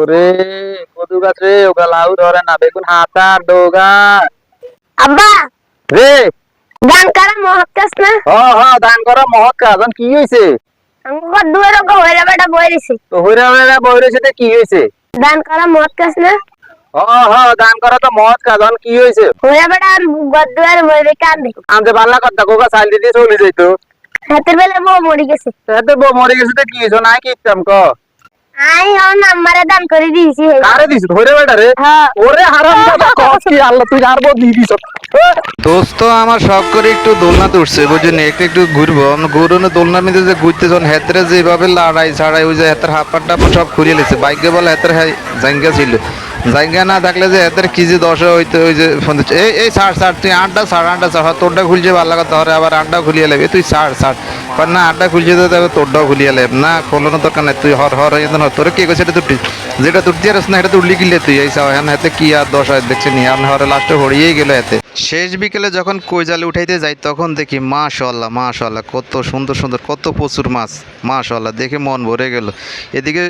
ওরে কদু গাছ রে ওগা লাউ ধরে না বেগুন হাতা ডোগা আব্বা রে গান করা মহৎকাস না হ হ দান করা মহৎ কাজ কি হইছে আমার দুয়ার ওকে হইরা বেটা বই দিছে তো হইরা হইরা বই রয়েছে তে কি হইছে দান করা মহৎকাস না হ হ দান করা তো মহৎ কাজ এখন কি হইছে হইরা বেটা আর গদ্দুয়ার বই রে কান্দে আনতে পারলা কথা কোকা চাল দিতে চলে যাইতো হাতের বেলা বউ মরি গেছে এত বউ মরে গেছে তো কি হইছে নাই কি ইচ্ছাম ক আই দান করে দিয়েছি। কারে দিছ ধরে বেটা রে। হ্যাঁ। ওরে হারাম দাদা কস কি আল্লাহ তুই আর বউ দিয়ে দিছ। দোস্ত আমার শখ করে একটু দোলনাতে উঠছে বুঝছেন একটু একটু ঘুরবো। আমরা ঘুরনো দোলনার মধ্যে যে ঘুরতে যখন হেতরে যেভাবে লাড়াই ছাড়াই ওই যে হেতের হাপ্পার টাপ্পার সব খুলিয়ে লেছে বাইকে বলে হেতের জায়গা ছিল। জায়গা না থাকলে যে হেতের কি যে দশা হইতে ওই যে ফোন দিচ্ছে। এই এই ছাড় ছাড় তুই আটটা ছাড় আটটা ছাড়। হয়, তোরটা খুলছে ভালো কথা হরে আবার আটটা খুলিয়ে লেবে তুই সার ছাড়। না আটটা খুলছে তো তবে তোরটাও খুলিয়ে লেব না, খোলানো দরকার নাই, তুই হর হর এখানে তোর কে কইছে এটা তুই যেটা তুই দিয়ে না এটা তুললি কিলে তুই, এই সাও হ্যাঁ হাতে কি আর দশ হয় দেখছি নি? আর হরে লাস্টে হরিয়েই গেল এতে। শেষ বিকেলে যখন কৈজালে উঠাইতে যাই, তখন দেখি মাশাল্লাহ মাশাল্লাহ কত সুন্দর সুন্দর, কত প্রচুর মাছ। মাশাল্লাহ দেখে মন ভরে গেল। এদিকে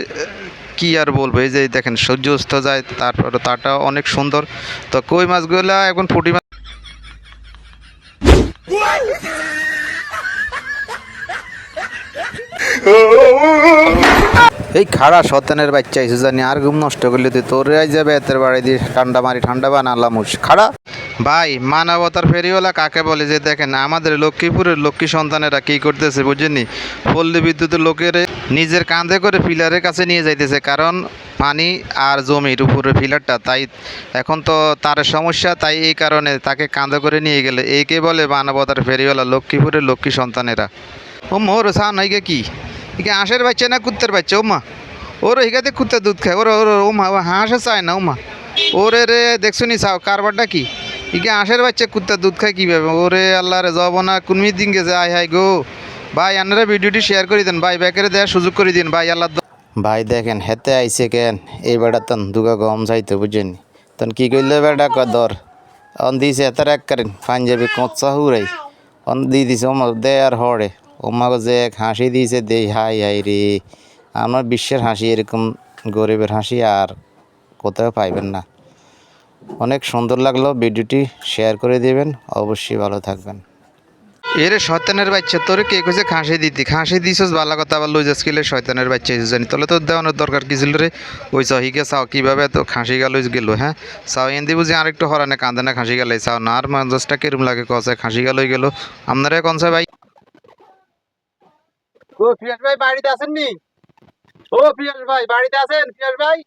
কি আর বলব? এই যে দেখেন সূর্য অস্ত যায়, তারপরে তারটা অনেক সুন্দর। তো কই মাছগুলা? এখন পুঁটি মাছ এই খাড়া সতেনের বাচ্চা এসে জানি আর ঘুম নষ্ট করলে তুই তোর যাবে এতের বাড়ি দিয়ে ঠান্ডা মারি, ঠান্ডা বানালাম খাড়া? ভাই, মানবতার ফেরিওয়ালা কাকে বলে যে দেখেন, আমাদের লক্ষ্মীপুরের লক্ষ্মী সন্তানেরা কি করতেছে বুঝেননি? পল্লী বিদ্যুতের লোকের নিজের কাঁধে করে পিলারের কাছে নিয়ে যাইতেছে, কারণ পানি আর জমির উপরে ফিলারটা, তাই এখন তো তার সমস্যা, তাই এই কারণে তাকে কাঁধে করে নিয়ে গেলে। একে বলে মানবতার ফেরিওয়ালা লক্ষ্মীপুরের লক্ষ্মী সন্তানেরা। ও মোর সা নাইকে কি? একে হাঁসের বাচ্চা না কুত্তার বাচ্চা ও মা ওর হিগাতে কুত্তা দুধ খায়, ওর ওর ও মা ও হাঁসে চায় না ও মা ওরে রে দেখছ নি চাও কারবারটা কি? ইকে হাঁসের বাচ্চা কুত্তা দুধ খায় কীভাবে? ওরে আল্লাহ রে যাব না কুনমি দিন গেছে, আয় হাই গো। ভাই, আপনারা ভিডিওটি শেয়ার করে দেন, ভাই ব্যাকেরে দেওয়ার সুযোগ করে দিন, ভাই আল্লাহ ভাই, দেখেন হেতে আইসে কেন? এই বেড়া তন দুগা গম চাইতে বুঝছেন তন কি করলে বেড়া কদর? অন দিছে এতার এক করেন, পাঞ্জাবি কোঁচা হুরাই। অন দিয়ে দিছে, ওমা, দে আর হড়ে ওমাকে যে এক হাসি দিয়েছে দে হাই হাই রে। আমার বিশ্বের হাসি এরকম গরিবের হাসি আর কোথাও পাইবেন না। অনেক সুন্দর লাগল ভিডিওটি, শেয়ার করে দিবেন, অবশ্যই ভালো থাকবেন। এরে শয়তানের বাচ্চা, তোরে কে কইছে খাসি দিতি? খাসি দিছস ভালো কথা আবার লই যাস কিলে শয়তানের বাচ্চা এসে জানি। তাহলে তো দেওয়ানোর দরকার কি ছিল রে? ওই সহিকে চাও, কীভাবে তো খাসি গেল গেল হ্যাঁ? চাও এন্দি বুঝি আরেকটু হরানে কান্দে না খাসি গেলে চাও না, আর মাঞ্জাসটা কিরম লাগে, কসে খাসি গেলই গেল। আপনারা কনসে ভাই? ও পিয়াস ভাই বাড়িতে আছেন নি ও পিয়াস ভাই বাড়িতে আছেন পিয়াস ভাই?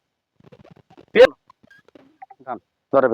তোরে